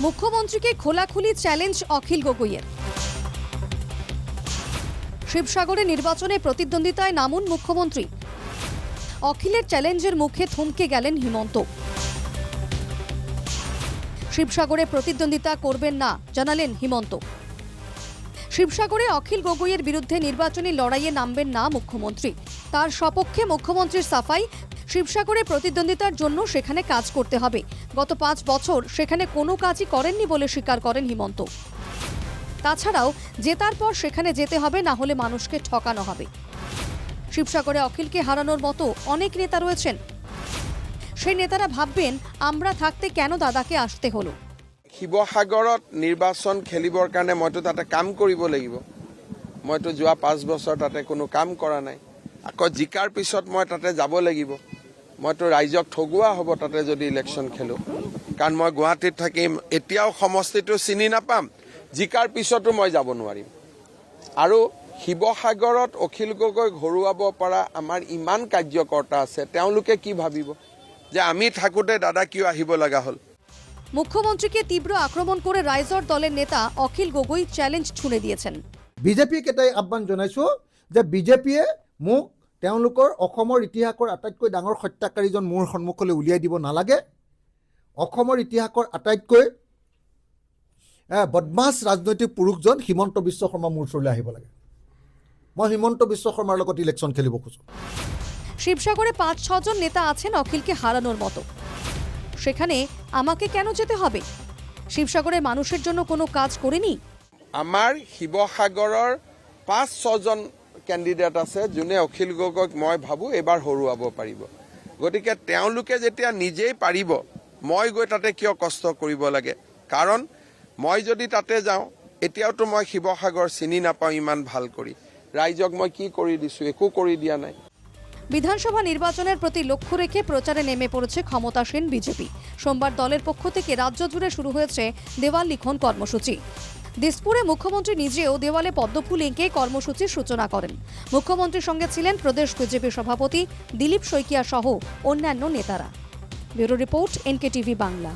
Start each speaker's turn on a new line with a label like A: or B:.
A: মুখ্যমন্ত্রীকে খোলাখুলি চ্যালেঞ্জ অখিল গগৈয়ের। শিবসাগরে নির্বাচনে প্রতিদ্বন্দ্বিতায় নামুন মুখ্যমন্ত্রী। অখিলের চ্যালেঞ্জের মুখে থমকে গেলেন হিমন্ত। শিবসাগরে প্রতিদ্বন্দ্বিতা করবেন না, জানালেন হিমন্ত। শিবসাগরে অখিল গগৈয়ের বিরুদ্ধে নির্বাচনী লড়াইয়ে নামবেন না মুখ্যমন্ত্রী। তার সপক্ষে মুখ্যমন্ত্রীর সাফাই শিবসাগরে প্রতিদ্বন্দ্বিতার জন্য সেখানে কাজ করতে হবে। গত পাঁচ বছর সেখানে কোনো কাজই করেননি বলে স্বীকার করেন হিমন্ত। তাছাড়াও জেতার পর সেখানে যেতে হবে, না হলে মানুষকে ঠকানো হবে। শিবসাগরে অখিলকে হারানোর মতো অনেক নেতা রয়েছেন। সেই নেতারা ভাববেন, আমরা থাকতে কেন দাদাকে আসতে হলো?
B: শিৱসাগৰত নিৰ্বাচন খেলিবৰ কাৰণে মইতো তাতে কাম কৰিব লাগিব। মইতো যোৱা পাঁচ বছৰ তাতে কোনো কাম কৰা নাই। আকৌ জিকাৰ পিছত মই তাতে যাব লাগিব। মইতো ৰাইজক ঠগোৱা হ'ব তাতে যদি ইলেকশ্যন খেলোঁ। কাৰণ মই গুৱাহাটীত থাকিম এতিয়াও সমষ্টিটো চিনি নাপাম জিকাৰ পিছতো মই যাব নোৱাৰিম। আৰু শিৱসাগৰত অখিল গগৈক হৰুৱাব পৰা আমাৰ ইমান কাৰ্যকৰ্তা আছে তেওঁলোকে কি ভাবিব? যে আমি থাকোঁতে দাদা কিয় আহিব লগা হ'ল?
A: মুখ্যমন্ত্রীকে তীব্র আক্রমণ করে রাইজর দলের নেতা অখিল গগৈ চ্যালেঞ্জ ছুড়ে দিয়েছেন।
C: বিজেপিক এটাই আহ্বান জনাইছোঁ যে বিজেপিয়ে মোক তেওঁলোকৰ অসমৰ ইতিহাসৰ আটাইতকৈ ডাঙৰ হত্যাকাৰীজন মোৰ সন্মুখলৈ উলিয়াই দিব নালাগে। অসমৰ ইতিহাসৰ আটাইতকৈ বদমাছ ৰাজনৈতিক পুৰুষজন হিমন্ত বিশ্ব শৰ্মা মোৰ ওচৰলৈ আহিব লাগে। মই হিমন্ত বিশ্ব শৰ্মাৰ লগত ইলেকশ্যন খেলিব খোজোঁ।
A: শিবসাগরে পাঁচ ছজন নেতা আছেন অখিলকে হারানোর মতো। সেখানে আমাকে কেন যেতে হবে? শিবসাগরের মানুষের জন্য কোনো কাজ করিনি?
B: আমাৰ শিৱসাগৰৰ পাঁচ ছজন কেণ্ডিডেট আছে, যোনে অখিল গগৈক মই ভাবোঁ এইবাৰ হৰুৱাব পাৰিব। গতিকে তেওঁলোকে যেতিয়া নিজেই পাৰিব, মই গৈ তাতে কিয় কষ্ট কৰিব লাগে? কাৰণ, মই যদি তাতে যাওঁ, এতিয়াওতো মই শিৱসাগৰ চিনি নাপাওঁ ইমান ভালো কৰি। ৰাইজক মই কি কৰি দিছোঁ, একো কৰি দিয়া নাই।
A: বিধানসভা নির্বাচনের প্রতি লক্ষ্য রেখে প্রচারে নেমে পড়েছে ক্ষমতাসীন বিজেপি। সোমবার দলের পক্ষ থেকে রাজ্য জুড়ে শুরু হয়েছে দেওয়াল লিখন কর্মসূচি। দিসপুরে মুখ্যমন্ত্রী নিজেও দেওয়ালে পদ্মফুল এঁকে কর্মসূচির সূচনা করেন। মুখ্যমন্ত্রীর সঙ্গে ছিলেন প্রদেশ বিজেপি সভাপতি দিলীপ শইকিয়া সহ অন্যান্য নেতারা। Bureau report NK TV Bangla.